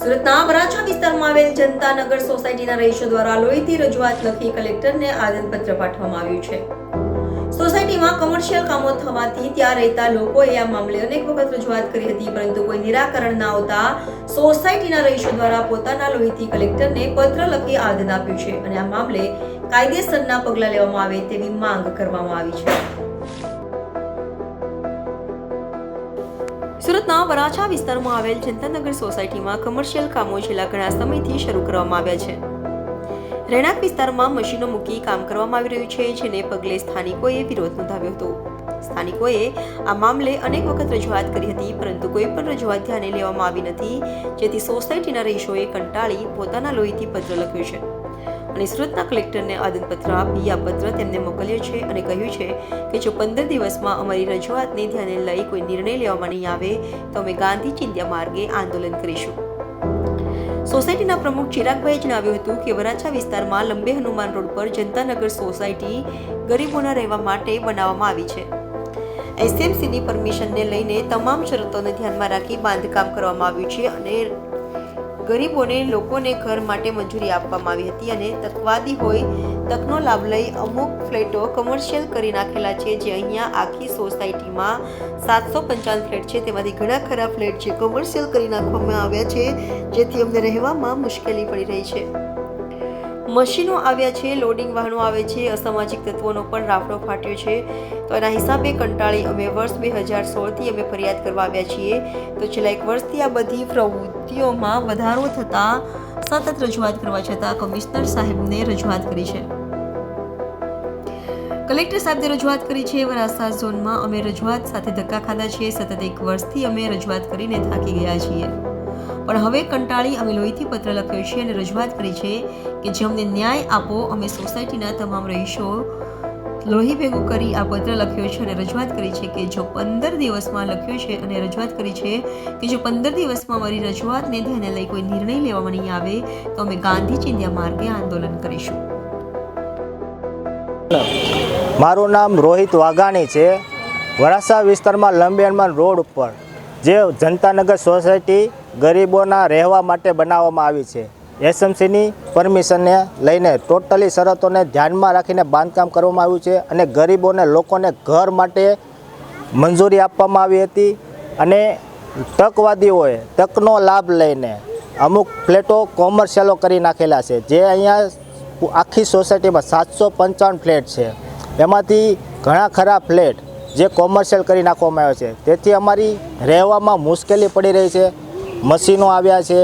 સુરતના વરાછા વિસ્તારમાં આવેલ જનતાનગર સોસાયટીના રહીશો દ્વારા લોહીથી રજૂઆત લખી કલેક્ટરને આવેદનપત્ર પાઠવવામાં આવ્યું છે. સોસાયટીમાં કમર્શિયલ કામો થવાથી ત્યાં રહેતા લોકોએ આ મામલે અનેક વખત રજૂઆત કરી હતી, પરંતુ કોઈ નિરાકરણ ના આવતા સોસાયટીના રહીશો દ્વારા પોતાના લોહીથી કલેક્ટરને પત્ર લખી આવેદન આપ્યું છે અને આ મામલે કાયદેસરના પગલાં લેવામાં આવે તેવી માંગ કરવામાં આવી છે. સુરતના વરાછા વિસ્તારમાં આવેલ ચિંતનનગર સોસાયટીમાં કમર્શિયલ કામો છેલ્લા ઘણા સમયથી શરૂ કરવામાં આવ્યા છે. રહેણાંક વિસ્તારમાં મશીનો મૂકી કામ કરવામાં આવી રહ્યું છે, જેને પગલે સ્થાનિકોએ વિરોધ નોંધાવ્યો હતો. સ્થાનિકોએ આ મામલે અનેક વખત રજૂઆત કરી હતી, પરંતુ કોઈ પણ રજૂઆત ધ્યાને લેવામાં આવી નથી, જેથી સોસાયટીના રહીશોએ કંટાળી પોતાના લોહીથી પત્ર લખ્યું છે. અને સુરતના કલેક્ટરને આદનપત્ર આપી આ પત્ર તેમને મોકલ્યો છે અને કહ્યું છે કે જો પંદર દિવસમાં અમારી રજૂઆતને ધ્યાને લઈ કોઈ નિર્ણય લેવામાં નહીં આવે, તો અમે ગાંધી ચિંત્યા માર્ગે આંદોલન કરીશું. સોસાયટીના પ્રમુખ ચિરાગભાઈએ જણાવ્યું હતું કે વરાછા વિસ્તારમાં લંબે હનુમાન રોડ પર જનતાનગર સોસાયટી ગરીબોના રહેવા માટે બનાવવામાં આવી છે. એસએમસીની પરમિશનને લઈને તમામ શરતોને ધ્યાનમાં રાખી બાંધકામ કરવામાં આવ્યું છે અને ગરીબોને લોકોને ઘર માટે મંજૂરી આપવામાં આવી હતી અને તકવાદી હોય તકનો લાભ લઈ અમુક ફ્લેટો કમર્શિયલ કરી નાખેલા છે જે અહીંયા આખી સોસાયટીમાં સાતસો પંચાવન ફ્લેટ છે. તેમાંથી ઘણા ખરા ફ્લેટ છે કમર્શિયલ કરી નાખવામાં આવ્યા છે, જેથી અમને રહેવામાં મુશ્કેલી પડી રહી છે. મશીનો આવ્યા છે લોડિંગ વાહનો આવે છે, અસામાજિક તત્વોનો પણ રાફડો ફાટ્યો છે. તો એના હિસાબે કંટાળી અમે વર્ષ બે હજાર સોળથી અમે ફરિયાદ કરવા આવ્યા છીએ. તો છેલ્લા એક વર્ષથી આ બધી પ્રવૃત્તિઓમાં વધારો થતાં સતત રજૂઆત કરવા છતાં કમિશનર સાહેબને રજૂઆત કરી છે. કલેક્ટર સાહેબને રજૂઆત કરી છે. વરાસા ઝોનમાં અમે રજૂઆત સાથે ધક્કા ખાધા છીએ. સતત એક વર્ષથી અમે રજૂઆત કરીને થાકી ગયા છીએ. પણ હવે કંટાળી અમે લોહીથી પત્ર લખ્યો છે અને રજૂઆત કરી છે કે જે અમને ન્યાય આપો, અમે સોસાયટીના તમામ રહીશો લોહી ભેગું કરી આ પત્ર લખ્યો છે અને રજૂઆત કરી છે કે જો પંદર દિવસમાં લખ્યો છે અને રજૂઆત કરી છે કે જો પંદર દિવસમાં મારી રજૂઆતને ધ્યાને લઈ કોઈ નિર્ણય લેવામાં નહીં આવે, તો અમે ગાંધી ચિંધ્યા માર્ગે આંદોલન કરીશું. મારું નામ રોહિત વાઘાણી છે. વરાસા વિસ્તારમાં લંબી રોડ ઉપર જે જનતાનગર સોસાયટી ગરીબોના રહેવા માટે બનાવવામાં આવી છે. એસએમસીની પરમિશનને લઈને ટોટલી શરતોને ધ્યાનમાં રાખીને બાંધકામ કરવામાં આવ્યું છે અને ગરીબોને લોકોને ઘર માટે મંજૂરી આપવામાં આવી હતી અને તકવાદીઓએ તકનો લાભ લઈને અમુક ફ્લેટો કોમર્શિયલો કરી નાખેલા છે. જે અહીંયા આખી સોસાયટીમાં સાતસો પંચાવન ફ્લેટ છે. એમાંથી ઘણા ખરા ફ્લેટ જે કોમર્શિયલ કરી નાખવામાં આવ્યો છે. તેથી અમારી રહેવામાં મુશ્કેલી પડી રહી છે. મશીનો આવ્યા છે.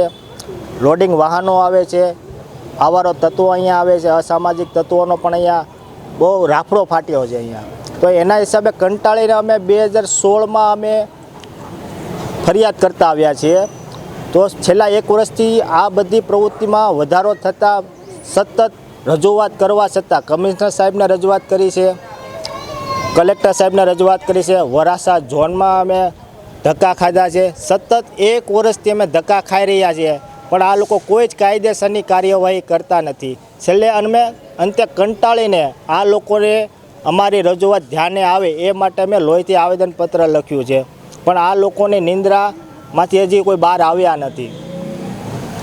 લોડિંગ વાહનો આવે છે. આવારો તત્વો અહીંયા આવે છે. અસામાજિક તત્વોનો પણ અહીંયા બહુ રાફડો ફાટ્યો છે અહીંયા. તો એના હિસાબે કંટાળીને અમે બે હજાર સોળમાં અમે ફરિયાદ કરતા આવ્યા છીએ. તો છેલ્લા એક વર્ષથી આ બધી પ્રવૃત્તિમાં વધારો થતાં સતત રજૂઆત કરવા છતાં કમિશનર સાહેબને રજૂઆત કરી છે. કલેક્ટર સાહેબને રજૂઆત કરી છે વરાસા ઝોનમાં અમે ધક્કા ખાધા છે. સતત એક વર્ષથી અમે ધક્કા ખાઈ રહ્યા છીએ, પણ આ લોકો કોઈ જ કાયદેસરની કાર્યવાહી કરતા નથી. છેલ્લે અમે અંતે કંટાળીને આ લોકોને અમારી રજૂઆત ધ્યાને આવે એ માટે અમે લોહીથી આવેદનપત્ર લખ્યું છે. પણ આ લોકોની નિંદ્રામાંથી હજી કોઈ બહાર આવ્યા નથી.